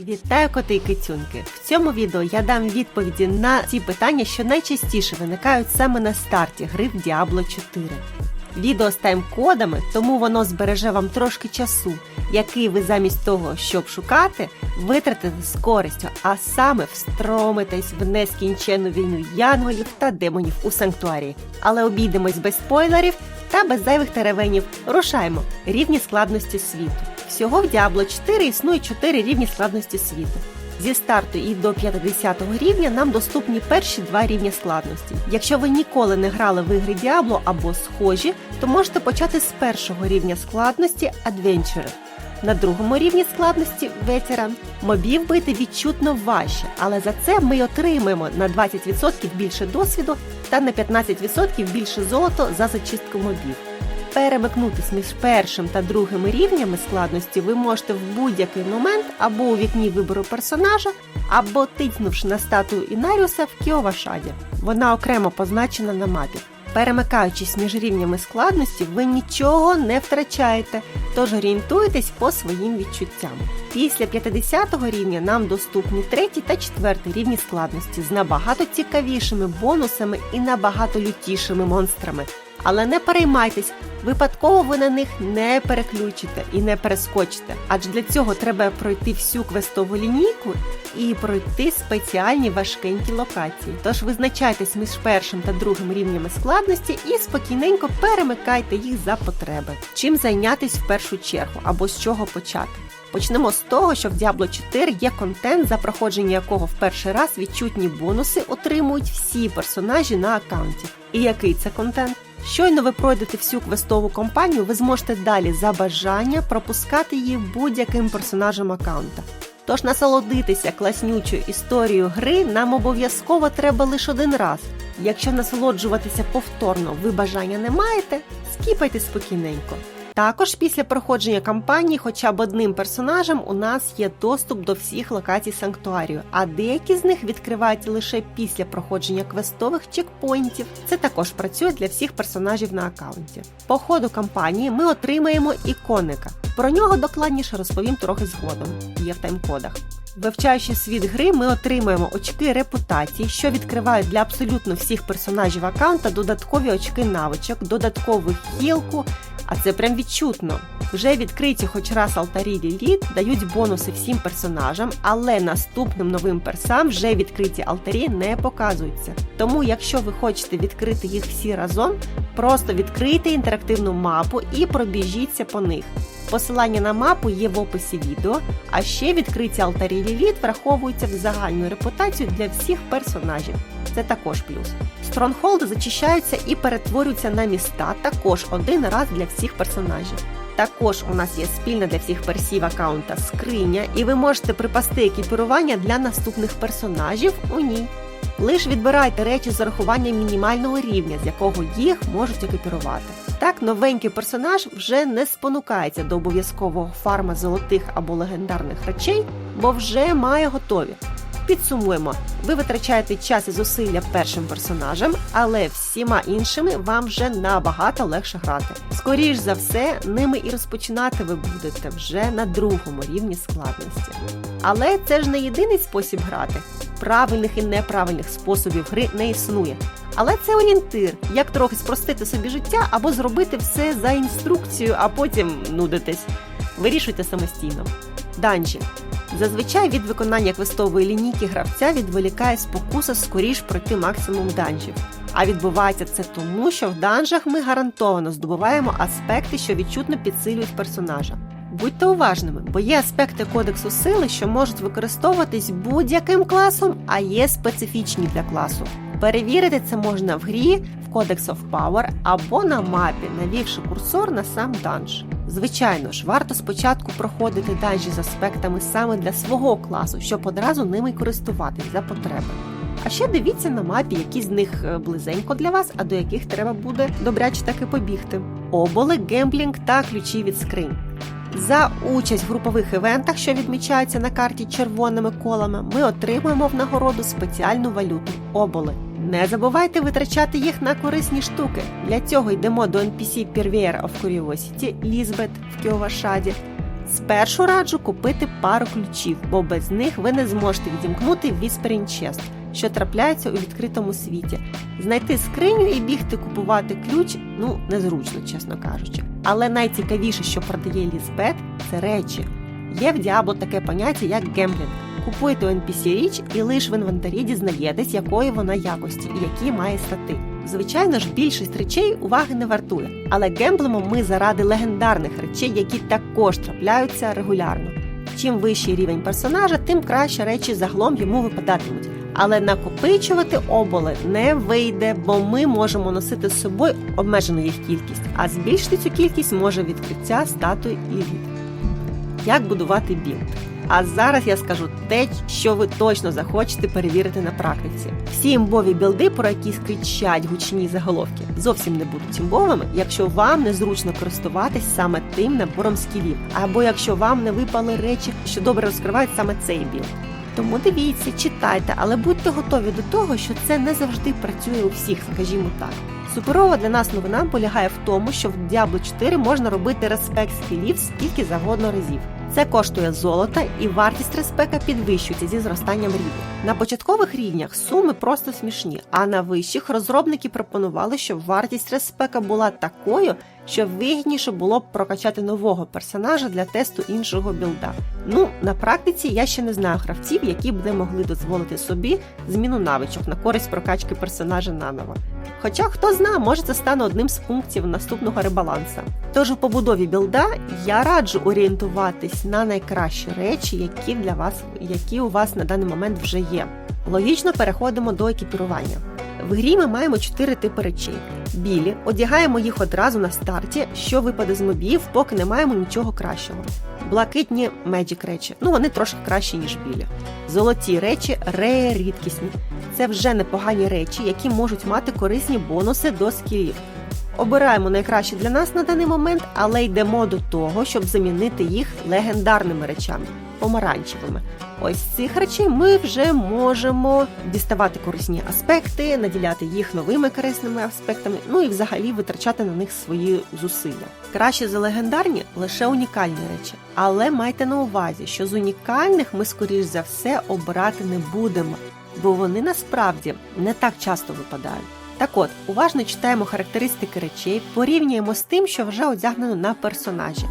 Вітаю коти і кицюньки! В цьому відео я дам відповіді на ті питання, що найчастіше виникають саме на старті гри в Diablo 4. Відео з тайм-кодами, тому воно збереже вам трошки часу, який ви замість того, щоб шукати, витратите з користю, а саме встромитесь в нескінченну війну янголів та демонів у санктуарії. Але обійдемось без спойлерів та без зайвих теревенів. Рушаймо! Рівні складності світу. Всього в Diablo 4 існує 4 рівні складності світу. Зі старту і до 50 рівня нам доступні перші два рівня складності. Якщо ви ніколи не грали в ігри Diablo або схожі, то можете почати з першого рівня складності Adventure. На другому рівні складності ветеран. Мобів бити відчутно важче, але за це ми отримаємо на 20% більше досвіду та на 15% більше золото за зачистку мобів. Перемикнутись між першим та другим рівнями складності ви можете в будь-який момент або у вікні вибору персонажа, або тицнувши на статую Інаріуса в Кіовашаді. Вона окремо позначена на мапі. Перемикаючись між рівнями складності, ви нічого не втрачаєте, тож орієнтуйтесь по своїм відчуттям. Після 50-го рівня нам доступні третій та четвертий рівні складності з набагато цікавішими бонусами і набагато лютішими монстрами. Але не переймайтесь, випадково ви на них не переключите і не перескочите, адже для цього треба пройти всю квестову лінійку і пройти спеціальні важкенькі локації. Тож визначайтесь між першим та другим рівнями складності і спокійненько перемикайте їх за потреби. Чим зайнятись в першу чергу або з чого почати? Почнемо з того, що в Diablo 4 є контент, за проходження якого в перший раз відчутні бонуси отримують всі персонажі на аккаунті. І який це контент? Щойно ви пройдете всю квестову кампанію, ви зможете далі за бажання пропускати її будь-яким персонажем аккаунта. Тож насолодитися класнючою історією гри нам обов'язково треба лише один раз. Якщо насолоджуватися повторно ви бажання не маєте, скіпайте спокійненько. Також після проходження кампанії хоча б одним персонажем у нас є доступ до всіх локацій санктуарію, а деякі з них відкриваються лише після проходження квестових чекпоінтів. Це також працює для всіх персонажів на аккаунті. По ходу кампанії ми отримаємо іконика. Про нього докладніше розповім трохи згодом. Є в таймкодах. Вивчаючи світ гри, ми отримуємо очки репутації, що відкривають для абсолютно всіх персонажів аккаунта додаткові очки навичок, додаткову хілку, а це прям відчутно. Вже відкриті хоч раз алтарі Ліліт дають бонуси всім персонажам, але наступним новим персам вже відкриті алтарі не показуються. Тому, якщо ви хочете відкрити їх всі разом, просто відкрийте інтерактивну мапу і пробіжіться по них. Посилання на мапу є в описі відео, а ще відкриті алтарі Ліліт враховуються в загальну репутацію для всіх персонажів. Це також плюс. Стронгхолди зачищаються і перетворюються на міста також один раз для всіх персонажів. Також у нас є спільна для всіх персів аккаунта скриня, і ви можете припасти екіпірування для наступних персонажів у ній. Лиш відбирайте речі з урахуванням мінімального рівня, з якого їх можуть екіпірувати. Так, новенький персонаж вже не спонукається до обов'язкового фарма золотих або легендарних речей, бо вже має готові. Підсумуємо, ви витрачаєте час і зусилля першим персонажем, але всіма іншими вам вже набагато легше грати. Скоріш за все, ними і розпочинати ви будете вже на другому рівні складності. Але це ж не єдиний спосіб грати. Правильних і неправильних способів гри не існує. Але це орієнтир, як трохи спростити собі життя або зробити все за інструкцією, а потім нудитись. Вирішуйте самостійно. Данжі. Зазвичай від виконання квестової лінійки гравця відволікає спокуса скоріш пройти максимум данжів. А відбувається це тому, що в данжах ми гарантовано здобуваємо аспекти, що відчутно підсилюють персонажа. Будьте уважними, бо є аспекти кодексу сили, що можуть використовуватись будь-яким класом, а є специфічні для класу. Перевірити це можна в грі в Codex of Power або на мапі, навівши курсор на сам данж. Звичайно ж, варто спочатку проходити данжі з аспектами саме для свого класу, щоб одразу ними користуватись за потреби. А ще дивіться на мапі, які з них е, близенько для вас, а до яких треба буде добряче таки побігти. Оболи, гемблінг та ключі від скринь. За участь в групових івентах, що відмічаються на карті червоними колами, ми отримуємо в нагороду спеціальну валюту оболи. Не забувайте витрачати їх на корисні штуки. Для цього йдемо до NPC Purveyor of Curiosity Лізбет в Кіовашаді. Спершу раджу купити пару ключів, бо без них ви не зможете відімкнути Whispering Chest, що трапляється у відкритому світі. Знайти скриню і бігти купувати ключ ну незручно, чесно кажучи. Але найцікавіше, що продає Лізбет, це речі. Є в Diablo таке поняття, як гемблінг. Купуєте у NPC річ і лише в інвентарі дізнаєтесь, якої вона якості і які має стати. Звичайно ж, більшість речей уваги не вартує, але гемблимо ми заради легендарних речей, які також трапляються регулярно. Чим вищий рівень персонажа, тим краще речі загалом йому випадатимуть. Але накопичувати оболи не вийде, бо ми можемо носити з собою обмежену їх кількість, а збільшити цю кількість може відкриття статуї і від. Як будувати білд? А зараз я скажу те, що ви точно захочете перевірити на практиці. Всі імбові білди, про які кричать гучні заголовки, зовсім не будуть імбовими, якщо вам незручно користуватись саме тим набором скілів, або якщо вам не випали речі, що добре розкривають саме цей білд. Тому дивіться, читайте, але будьте готові до того, що це не завжди працює у всіх, скажімо так. Суперова для нас новина полягає в тому, що в Diablo 4 можна робити респект скілів скільки завгодно разів. Це коштує золота і вартість респека підвищується зі зростанням рівня. На початкових рівнях суми просто смішні, а на вищих розробники пропонували, щоб вартість респека була такою, що вигідніше було б прокачати нового персонажа для тесту іншого білда. Ну, на практиці я ще не знаю гравців, які б не могли дозволити собі зміну навичок на користь прокачки персонажа наново. Хоча хто зна, може це стане одним з пунктів наступного ребаланса. Тож у побудові білда я раджу орієнтуватись на найкращі речі, які для вас, які у вас на даний момент вже є. Логічно переходимо до екіпірування. В грі ми маємо чотири типи речей: білі, одягаємо їх одразу на старті, що випаде з мобів, поки не маємо нічого кращого. Блакитні Magic речі, ну вони трошки кращі, ніж білі. Золоті речі реє рідкісні. Це вже непогані речі, які можуть мати корисні бонуси до скілів. Обираємо найкраще для нас на даний момент, але йдемо до того, щоб замінити їх легендарними речами помаранчевими. Ось цих речей ми вже можемо діставати корисні аспекти, наділяти їх новими корисними аспектами, ну і взагалі витрачати на них свої зусилля. Краще за легендарні лише унікальні речі. Але майте на увазі, що з унікальних ми, скоріш за все, обирати не будемо, бо вони насправді не так часто випадають. Так от, уважно читаємо характеристики речей, порівнюємо з тим, що вже одягнено на персонажі.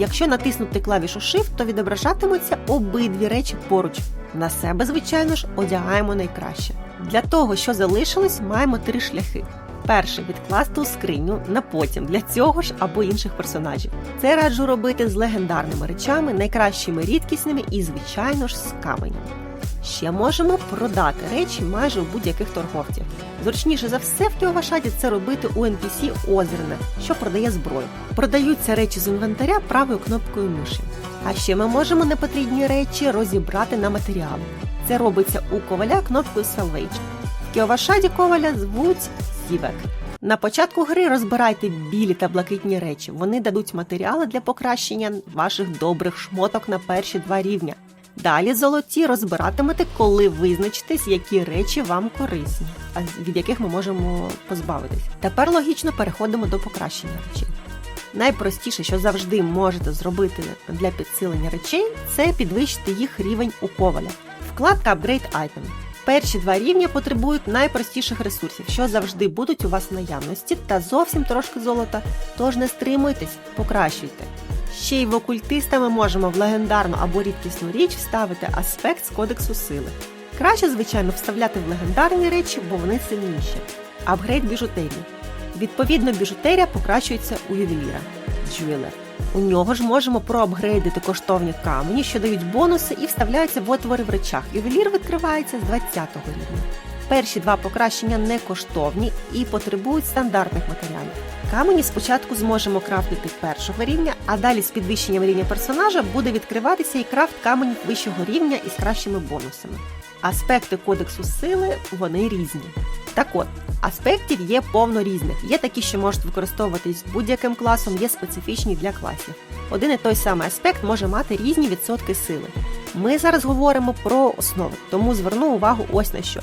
Якщо натиснути клавішу Shift, то відображатимуться обидві речі поруч. На себе, звичайно ж, одягаємо найкраще. Для того, що залишилось, маємо три шляхи. Перше відкласти у скриню на потім для цього ж або інших персонажів. Це раджу робити з легендарними речами, найкращими рідкісними і, звичайно ж, з каменем. Ще можемо продати речі майже у будь-яких торговців. Зручніше за все в Кіовашаді це робити у NPC Озерне, що продає зброю. Продаються речі з інвентаря правою кнопкою миші. А ще ми можемо непотрібні речі розібрати на матеріали. Це робиться у коваля кнопкою Salvage. В Кіовашаді коваля звуть Сівек. На початку гри розбирайте білі та блакитні речі. Вони дадуть матеріали для покращення ваших добрих шмоток на перші два рівня. Далі золоті розбиратимете, коли визначитесь, які речі вам корисні, від яких ми можемо позбавитись. Тепер логічно переходимо до покращення речей. Найпростіше, що завжди можете зробити для підсилення речей, це підвищити їх рівень у коваля. Вкладка Upgrade Item. Перші два рівня потребують найпростіших ресурсів, що завжди будуть у вас в наявності, та зовсім трошки золота. Тож не стримуйтесь, покращуйте. Ще й в окультиста ми можемо в легендарну або рідкісну річ вставити аспект з кодексу сили. Краще, звичайно, вставляти в легендарні речі, бо вони сильніші. Апгрейд біжутерії. Відповідно, біжутерія покращується у ювеліра Джуелер. У нього ж можемо проапгрейдити коштовні камені, що дають бонуси і вставляються в отвори в речах. Ювелір відкривається з 20-го рівня. Перші два покращення не коштовні і потребують стандартних матеріалів. Камені спочатку зможемо крафтити першого рівня, а далі з підвищенням рівня персонажа буде відкриватися і крафт каменів вищого рівня із кращими бонусами. Аспекти кодексу сили вони різні. Так от, аспектів є повно різних. Є такі, що можуть використовуватись будь-яким класом, є специфічні для класів. Один і той самий аспект може мати різні відсотки сили. Ми зараз говоримо про основи, тому зверну увагу ось на що.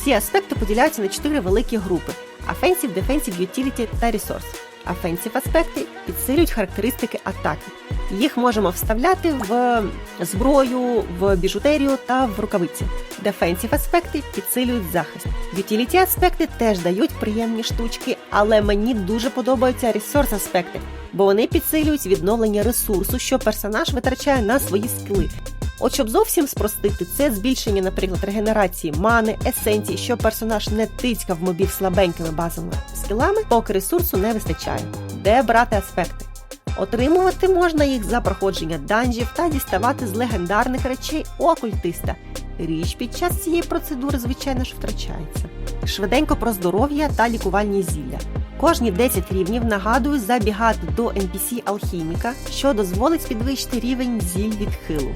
Всі аспекти поділяються на чотири великі групи: Offensive, Defensive, Utility та Resource. Offensive аспекти підсилюють характеристики атаки. Їх можемо вставляти в зброю, в біжутерію та в рукавиці. Дефенсів аспекти підсилюють захист. Ютіліті аспекти теж дають приємні штучки, але мені дуже подобаються ресурс аспекти, бо вони підсилюють відновлення ресурсу, що персонаж витрачає на свої скіли. От щоб зовсім спростити, це збільшення, наприклад, регенерації мани, есенції, щоб персонаж не тицькав мобів слабенькими базовими скілами, поки ресурсу не вистачає. Де брати аспекти? Отримувати можна їх за проходження данжів та діставати з легендарних речей у окультиста. Річ під час цієї процедури, звичайно ж, втрачається. Швиденько про здоров'я та лікувальні зілля. Кожні 10 рівнів нагадую забігати до NPC алхіміка, що дозволить підвищити рівень зіль відхилу.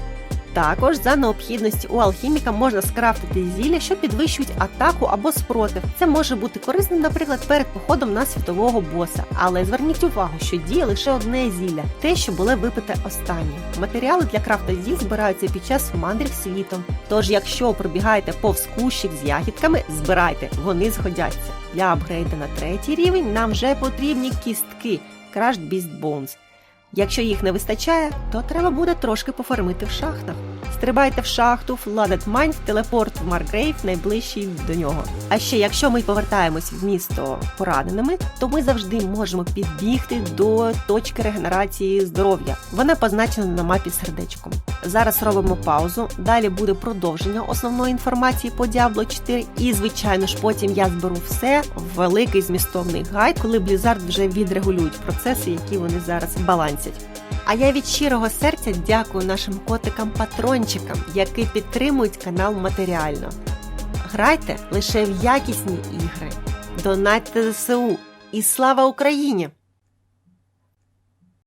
Також за необхідності у алхіміка можна скрафтити зілля, що підвищують атаку або спротив. Це може бути корисним, наприклад, перед походом на світового боса. Але зверніть увагу, що діє лише одне зілля, те, що було випите останнє. Матеріали для крафта зіль збираються під час мандрів світом. Тож, якщо пробігаєте повз кущик з ягідками, збирайте, вони згодяться. Для апгрейду на третій рівень нам вже потрібні кістки Crushed Beast Bones. Якщо їх не вистачає, то треба буде трошки пофармити в шахтах. Стрибайте в шахту, Flooded Mine, телепорт в Маргрейв, найближчий до нього. А ще якщо ми повертаємось в місто пораненими, то ми завжди можемо підбігти до точки регенерації здоров'я. Вона позначена на мапі сердечком. Зараз робимо паузу. Далі буде продовження основної інформації по Diablo 4. І, звичайно ж, потім я зберу все в великий змістовний гайд, коли Blizzard вже відрегулюють процеси, які вони зараз балансять. А я від щирого серця дякую нашим котикам-патрончикам, які підтримують канал матеріально. Грайте лише в якісні ігри, донатьте ЗСУ і слава Україні!